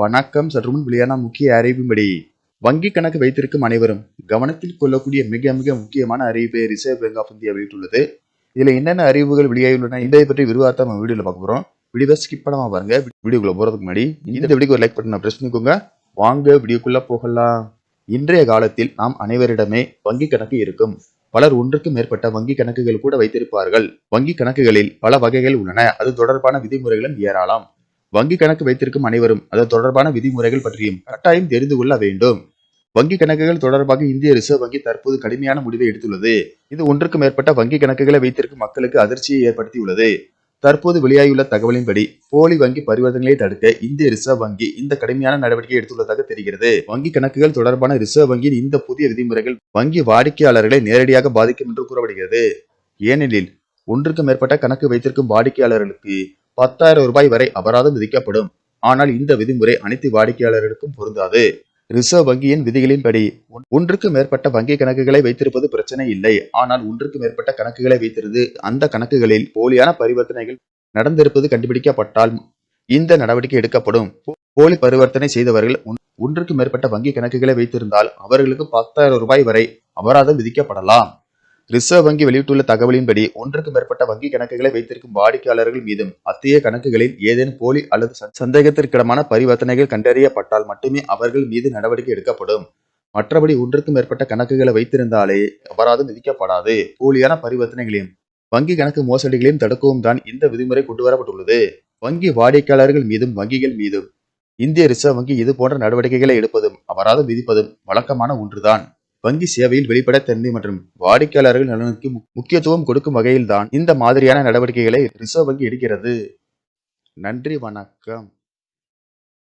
வணக்கம். சற்று முன் வெளியான முக்கிய அறிவிப்பின்படி வங்கி கணக்கு வைத்திருக்கும் அனைவரும் கவனத்தில் கொள்ளக்கூடிய மிக மிக முக்கியமான அறிவிப்பை ரிசர்வ் பேங்க் ஆஃப் இந்தியா வெளியிட்டுள்ளது. இதுல என்னென்ன அறிவுகள் வெளியாகியுள்ளன இதை பற்றி விரிவாக நம்ம வீடியோல பார்க்க போறோம். வீடியோ ஸ்கிப் பண்ணாம பாருங்க. வீடியோக்குள்ள போறதுக்கு முன்னாடி இந்த வீடியோக்கு ஒரு லைக் பட்டனை பிரஸ் பண்ணிக்கோங்க. வாங்க வீடியோக்குள்ள போகலாம். இன்றைய காலத்தில் நாம் அனைவரிடமே வங்கி கணக்கு இருக்கும். பலர் ஒன்றுக்கு மேற்பட்ட வங்கி கணக்குகள் கூட வைத்திருப்பார்கள். வங்கி கணக்குகளில் பல வகைகள் உள்ளன. அது தொடர்பான விதிமுறைகளும் ஏராளம். வங்கி கணக்கு வைத்திருக்கும் அனைவரும் அது தொடர்பான விதிமுறைகள் பற்றியும் கட்டாயம் தெரிந்து கொள்ள வேண்டும். வங்கி கணக்குகள் தொடர்பாக இந்திய ரிசர்வ் வங்கி தற்போது கடுமையான முடிவை எடுத்துள்ளது. இது ஒன்றுக்கு மேற்பட்ட வங்கி கணக்குகளை வைத்திருக்கும் மக்களுக்கு அதிர்ச்சியை ஏற்படுத்தியுள்ளது. தற்போது வெளியாகியுள்ள தகவலின்படி போலி வங்கி பரிவர்த்தனைகளை தடுக்க இந்திய ரிசர்வ் வங்கி இந்த கடுமையான நடவடிக்கை எடுத்துள்ளதாக தெரிகிறது. வங்கி கணக்குகள் தொடர்பான ரிசர்வ் வங்கியின் இந்த புதிய விதிமுறைகள் வங்கி வாடிக்கையாளர்களை நேரடியாக பாதிக்கும் என்று கூறப்படுகிறது. ஏனெனில் ஒன்றுக்கு மேற்பட்ட கணக்கு வைத்திருக்கும் வாடிக்கையாளர்களுக்கு பத்தாயிரம் ரூபாய் வரை அபராதம் விதிக்கப்படும். ஆனால் இந்த விதிமுறை அனைத்து வாடிக்கையாளர்களுக்கும் பொருந்தாது. ரிசர்வ் வங்கியின் விதிகளின்படி ஒன்- ஒன்றுக்கு மேற்பட்ட வங்கி கணக்குகளை வைத்திருப்பது பிரச்சனை இல்லை. ஆனால் ஒன்றுக்கு மேற்பட்ட கணக்குகளை வைத்திருந்து அந்த கணக்குகளில் போலியான பரிவர்த்தனைகள் நடந்திருப்பது கண்டுபிடிக்கப்பட்டால் இந்த நடவடிக்கை எடுக்கப்படும். போலி பரிவர்த்தனை செய்தவர்கள் ஒன்றுக்கு மேற்பட்ட வங்கி கணக்குகளை வைத்திருந்தால் அவர்களுக்கு பத்தாயிரம் ரூபாய் வரை அபராதம் விதிக்கப்படலாம். ரிசர்வ் வங்கி வெளியிட்டுள்ள தகவலின்படி ஒன்றுக்கு மேற்பட்ட வங்கி கணக்குகளை வைத்திருக்கும் வாடிக்கையாளர்கள் மீதும் அத்தகைய கணக்குகளில் ஏதேனும் போலி அல்லது சந்தேகத்திற்கிடமான பரிவர்த்தனைகள் கண்டறியப்பட்டால் மட்டுமே அவர்கள் மீது நடவடிக்கை எடுக்கப்படும். மற்றபடி ஒன்றுக்கு மேற்பட்ட கணக்குகளை வைத்திருந்தாலே அபராதம் விதிக்கப்படாது. போலியான பரிவர்த்தனைகளையும் வங்கி கணக்கு மோசடிகளையும் தடுக்கவும் தான் இந்த விதிமுறை கொண்டுவரப்பட்டுள்ளது. வங்கி வாடிக்கையாளர்கள் மீதும் வங்கிகள் மீதும் இந்திய ரிசர்வ் வங்கி இது போன்ற நடவடிக்கைகளை எடுப்பதும் அபராதம் விதிப்பதும் வழக்கமான ஒன்றுதான். வங்கி சேவையில் வெளிப்படைத்தன்மை மற்றும் வாடிக்கையாளர்கள் நலனுக்கு முக்கியத்துவம் கொடுக்கும் வகையில்தான் இந்த மாதிரியான நடவடிக்கைகளை ரிசர்வ் வங்கி எடுக்கிறது. நன்றி வணக்கம்.